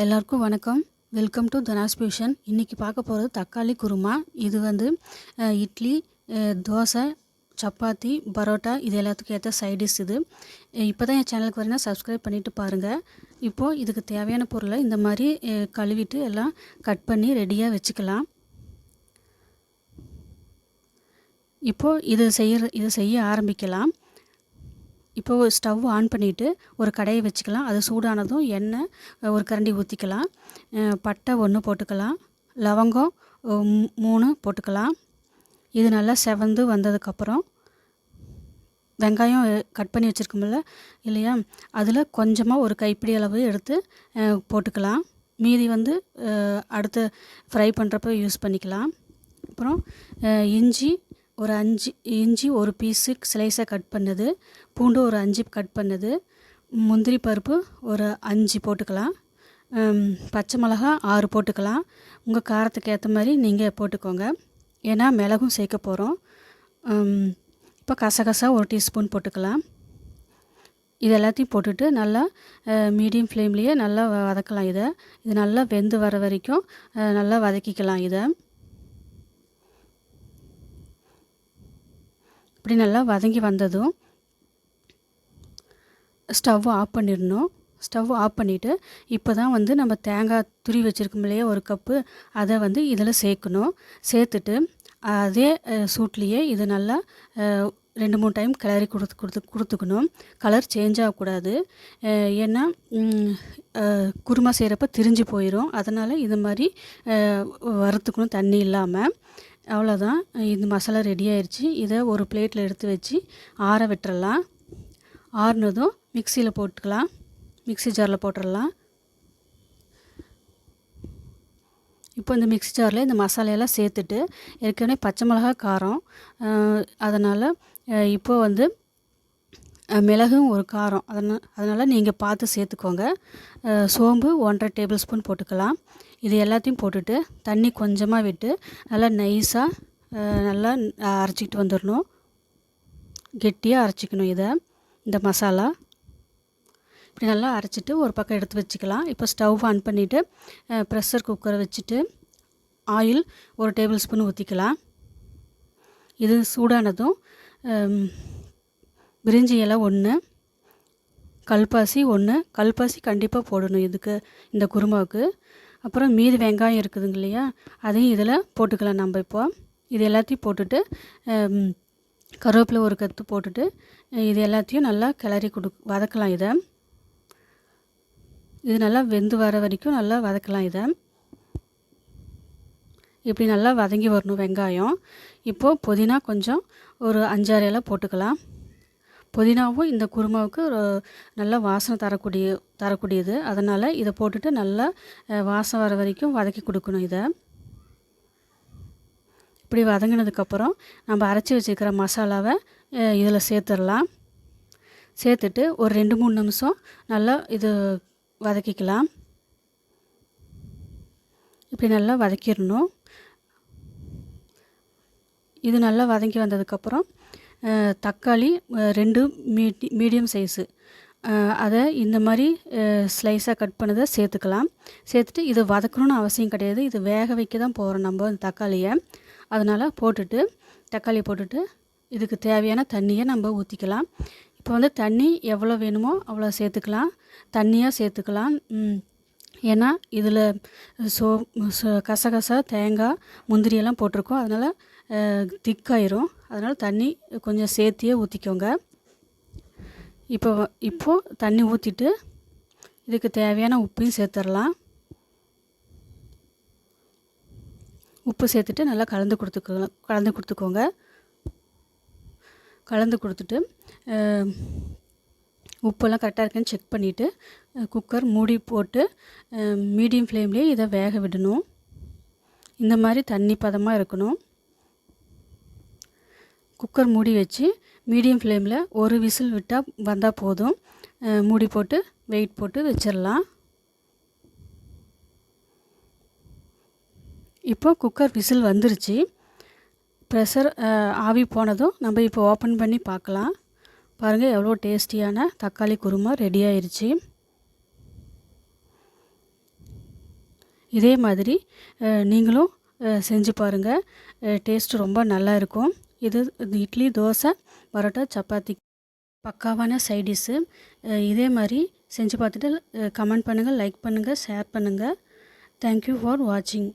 எல்லாருக்கும் வணக்கம். Welcome to தனாஸ் fusion இன்றைக்கி பார்க்க போகிறது தக்காளி குருமா. இது வந்து இட்லி தோசை சப்பாத்தி பரோட்டா இது எல்லாத்துக்கும் ஏற்ற சைடிஷ் இது. இப்போ தான் என் சேனலுக்கு வரீங்கன்னா சப்ஸ்கிரைப் பண்ணிவிட்டு பாருங்கள் இப்போது இதுக்கு தேவையான பொருளை இந்த மாதிரி கழுவிட்டு எல்லாம் கட் பண்ணி ரெடியாக வச்சுக்கலாம். இப்போது இது செய்ய இது செய்ய ஆரம்பிக்கலாம். இப்போ ஸ்டவ் ஆன் பண்ணிவிட்டு ஒரு கடையை வச்சுக்கலாம். அது சூடானதும் எண்ணெய் ஒரு கரண்டி ஊற்றிக்கலாம் பட்டை ஒன்று போட்டுக்கலாம். லவங்கம் மூணு போட்டுக்கலாம். இது நல்லா செவந்து வந்ததுக்கப்புறம் வெங்காயம் கட் பண்ணி வச்சுருக்கோம்ல இல்லையா? அதில் கொஞ்சமாக ஒரு கைப்பிடி அளவு எடுத்து போட்டுக்கலாம். மீதி வந்து அடுத்து ஃப்ரை பண்ணுறப்ப யூஸ் பண்ணிக்கலாம். அப்புறம் இஞ்சி ஒரு அஞ்சு இஞ்சி ஒரு பீஸு ஸ்லைஸாக கட் பண்ணது. பூண்டு ஒரு அஞ்சு கட் பண்ணது. முந்திரி பருப்பு ஒரு அஞ்சு போட்டுக்கலாம். பச்சை மிளகா ஆறு போட்டுக்கலாம். உங்கள் காரத்துக்கு ஏற்ற மாதிரி நீங்கள் போட்டுக்கோங்க. ஏன்னா மிளகும் சேர்க்க போகிறோம் இப்போ கசகசா ஒரு டீஸ்பூன் போட்டுக்கலாம். இது எல்லாத்தையும் போட்டுட்டு நல்லா மீடியம் ஃப்ளேம்லேயே நல்லா வ- வதக்கலாம் இதை. இது நல்லா வெந்து வர வரைக்கும் நல்லா வதக்கிக்கலாம் இதை. இப்படி நல்லா வதங்கி வந்ததும் ஸ்டவ் ஆஃப் பண்ணிடணும். ஸ்டவ் ஆஃப் பண்ணிவிட்டு இப்போ தான் வந்து நம்ம தேங்காய் துரி வச்சுருக்கோம் இல்லையா ஒரு கப்பு அதை வந்து இதில் சேர்க்கணும். சேர்த்துட்டு அதே சூட்லேயே இது நல்லா ரெண்டு மூணு டைம் கிளறி கொடுத்து கொடுத்து கொடுத்துக்கணும். கலர் சேஞ்ச் ஆகக்கூடாது. ஏன்னா குருமா செய்கிறப்ப திரிஞ்சு போயிடும் அதனால் இது மாதிரி வறுத்துக்கணும் தண்ணி இல்லாமல் அவ்வளோதான். இந்த மசாலா ரெடி ஆயிடுச்சு இதை ஒரு பிளேட்டில் எடுத்து வச்சு ஆற விட்டுறலாம். ஆறுனதும் மிக்சியில் போட்டுக்கலாம். மிக்ஸி ஜாரில் போட்டுடலாம் இப்போ இந்த மிக்ஸி ஜாரில் இந்த மசாலையெல்லாம் சேர்த்துட்டு ஏற்கனவே பச்சை மிளகா காரம் அதனால் இப்போ வந்து மிளகும் ஒரு காரம். அதனால் அதனால் நீங்கள் பார்த்து சேர்த்துக்கோங்க. சோம்பு ஒன்றரை டேபிள் ஸ்பூன் போட்டுக்கலாம். இது எல்லாத்தையும் போட்டுட்டு தண்ணி கொஞ்சமாக விட்டு நல்லா நைஸாக நல்லா அரைச்சிக்கிட்டு வந்துடணும் கெட்டியாக அரைச்சிக்கணும் இதை இந்த மசாலா. இப்படி நல்லா அரைச்சிட்டு ஒரு பக்கம் எடுத்து வச்சுக்கலாம். இப்போ ஸ்டவ் ஆன் பண்ணிவிட்டு ப்ரெஷர் குக்கரை வச்சுட்டு ஆயில் ஒரு டேபிள் ஸ்பூன் ஊற்றிக்கலாம் இது சூடானதும் பிரிஞ்சி இலை ஒன்று கல்பாசி ஒன்று கல்பாசி கண்டிப்பாக போடணும் இதுக்கு இந்த குருமாவுக்கு. அப்புறம் மீதி வெங்காயம் இருக்குதுங்க இல்லையா அதையும் இதில் போட்டுக்கலாம் நம்ம இப்போ. இது எல்லாத்தையும் போட்டுட்டு கருவேப்பிலை ஒரு கற்று போட்டுட்டு இது எல்லாத்தையும் நல்லா கிளறி கொடு வதக்கலாம் இதை. இது நல்லா வெந்து வர வரைக்கும் நல்லா வதக்கலாம் இதை. இப்படி நல்லா வதங்கி வரணும் வெங்காயம். இப்போது புதினா கொஞ்சம் ஒரு அஞ்சாறு இலை போட்டுக்கலாம். புதினாவும் இந்த குருமாவுக்கு ஒரு நல்ல வாசனை தரக்கூடிய தரக்கூடியது. அதனால் இதை போட்டுட்டு நல்லா வாசம் வர வரைக்கும் வதக்கி கொடுக்கணும் இதை. இப்படி வதங்கினதுக்கப்புறம் நம்ம அரைச்சி வச்சுருக்கிற மசாலாவை இதில் சேர்த்துடலாம். சேர்த்துட்டு ஒரு ரெண்டு மூணு நிமிஷம் நல்லா இது வதக்கிக்கலாம். இப்படி நல்லா வதக்கிடணும். இது நல்லா வதங்கி வந்ததுக்கப்புறம் தக்காளி ரெண்டு மீடி மீடியம் சைஸு அதை இந்த மாதிரி ஸ்லைஸாக கட் பண்ணதை சேர்த்துக்கலாம். சேர்த்துட்டு இது வதக்கணும்னு அவசியம் கிடையாது. இது வேக வைக்க தான் போகிறோம் நம்ம இந்த தக்காளியை. அதனால் போட்டுட்டு தக்காளி போட்டுட்டு இதுக்கு தேவையான தண்ணியை நம்ம ஊற்றிக்கலாம் இப்போ வந்து தண்ணி எவ்வளோ வேணுமோ அவ்வளோ சேர்த்துக்கலாம். தண்ணியாக சேர்த்துக்கலாம். ஏன்னா இதில் சோ சோ- கசகசா தேங்காய் முந்திரி எல்லாம் போட்டிருக்கோம். அதனால் திக்காயிரும். அதனால் தண்ணி கொஞ்சம் சேர்த்தியே ஊற்றிக்கோங்க இப்போ இப்போது தண்ணி ஊற்றிட்டு இதுக்கு தேவையான உப்பையும் சேர்த்துடலாம் உப்பு சேர்த்துட்டு நல்லா கலந்து கொடுத்துக்கோ கலந்து கொடுத்துக்கோங்க. கலந்து கொடுத்துட்டு உப்பெல்லாம் கரெக்டாக இருக்குன்னு செக் பண்ணிவிட்டு குக்கர் மூடி போட்டு மீடியம் ஃப்ளேம்லேயே இதை வேக விடணும். இந்த மாதிரி தண்ணி பதமாக இருக்கணும். குக்கர் மூடி வச்சு மீடியம் ஃப்ளேமில் ஒரு விசில் விட்டால் வந்தால் போதும். மூடி போட்டு வெயிட் போட்டு வச்சிடலாம் இப்போ குக்கர் விசில் வந்துருச்சு. ப்ரெஷர் ஆவி போனதும் நம்ம இப்போ ஓப்பன் பண்ணி பார்க்கலாம் பாருங்கள் எவ்வளோ டேஸ்டியான தக்காளி குருமா ரெடி ஆயிடுச்சு இதே மாதிரி நீங்களும் செஞ்சு பாருங்கள் டேஸ்ட் ரொம்ப நல்லா இருக்கும். இது இட்லி தோசை பரோட்டா சப்பாத்தி. பக்காவான சைட் டிஷ்ஷு இதே மாதிரி செஞ்சு பார்த்துட்டு கமெண்ட் பண்ணுங்கள் லைக் பண்ணுங்கள் ஷேர் பண்ணுங்கள் தேங்க்யூ ஃபார் வாட்சிங்